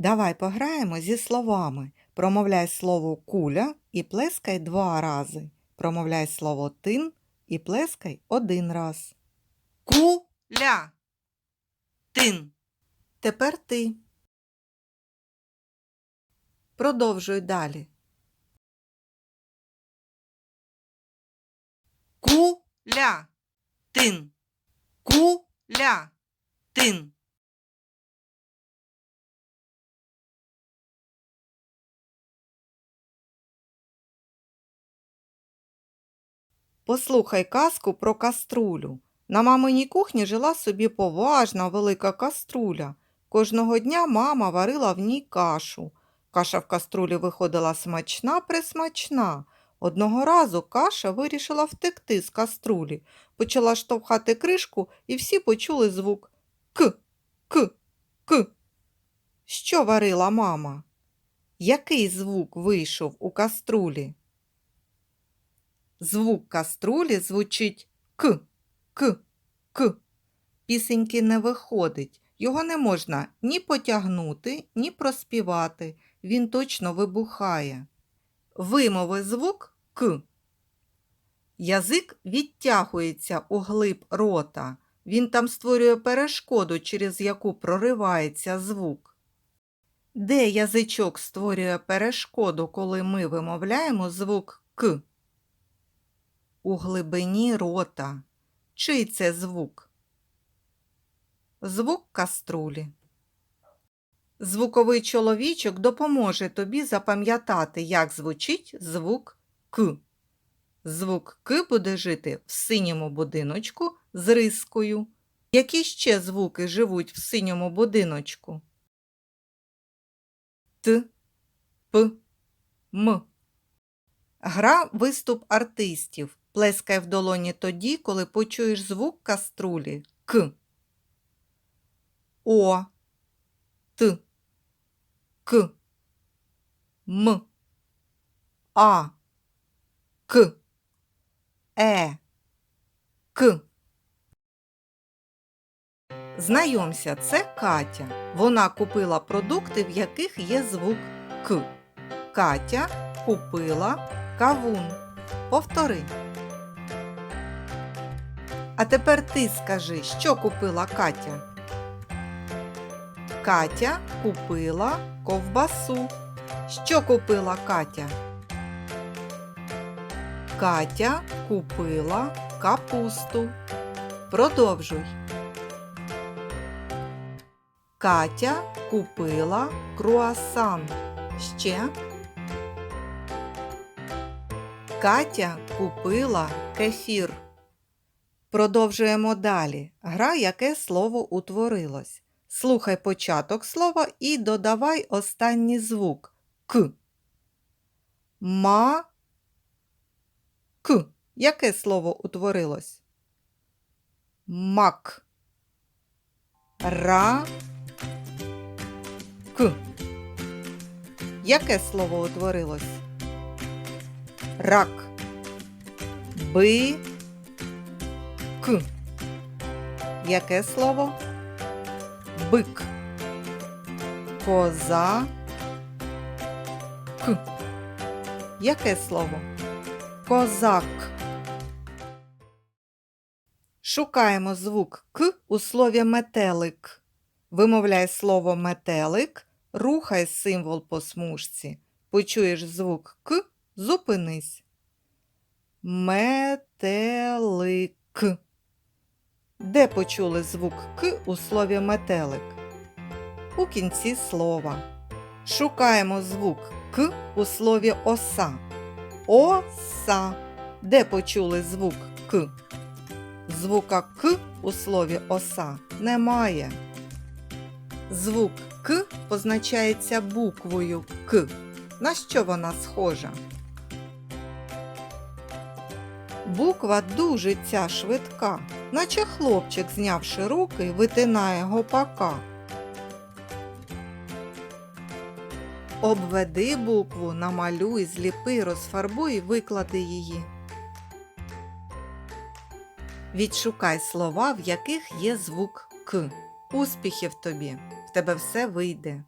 Давай пограємо зі словами. Промовляй слово куля і плескай два рази. Промовляй слово тин і плескай один раз. Куля. Тин. Тепер ти. Продовжуй далі. Куля. Тин. Куля. Тин. Послухай казку про каструлю. На маминій кухні жила собі поважна велика каструля. Кожного дня мама варила в ній кашу. Каша в каструлі виходила смачна присмачна. Одного разу каша вирішила втекти з каструлі, почала штовхати кришку, і всі почули звук К, К, К. Що варила мама? Який звук вийшов у каструлі? Звук каструлі звучить К, К, К. Пісеньки не виходить. Його не можна ні потягнути, ні проспівати. Він точно вибухає. Вимови звук К. Язик відтягується у глиб рота. Він там створює перешкоду, через яку проривається звук. Де язичок створює перешкоду, коли ми вимовляємо звук К? У глибині рота. Чий це звук? Звук каструлі. Звуковий чоловічок допоможе тобі запам'ятати, як звучить звук К. Звук К буде жити в синьому будиночку з рискою. Які ще звуки живуть в синьому будиночку? Т, П, М. Гра виступ артистів. Плескай в долоні тоді, коли почуєш звук каструлі К. О, Т, К, М, А, К, Е, К. Знайомся, це Катя. Вона купила продукти, в яких є звук К. Катя купила кавун. Повтори. А тепер ти скажи, що купила Катя? Катя купила ковбасу. Що купила Катя? Катя купила капусту. Продовжуй. Катя купила круасан. Ще. Катя купила кефір. Продовжуємо далі. Гра, яке слово утворилось. Слухай початок слова і додавай останній звук К. Ма. К. Яке слово утворилось? Мак. Ра. К. Яке слово утворилось? Рак. Би. К. Яке слово? Бик. Коза. К. Яке слово? Козак. Шукаємо звук К у слові метелик. Вимовляй слово метелик, рухай символ по смужці. Почуєш звук К, зупинись. Метелик. Де почули звук К у слові метелик? У кінці слова. Шукаємо звук К у слові оса. Оса. Де почули звук К? Звука К у слові оса немає. Звук К позначається буквою К. На що вона схожа? Буква дуже ця швидка, наче хлопчик, знявши руки, витинає гопака. Обведи букву, намалюй, зліпи, розфарбуй, виклади її. Відшукай слова, в яких є звук К. Успіхів тобі! В тебе все вийде.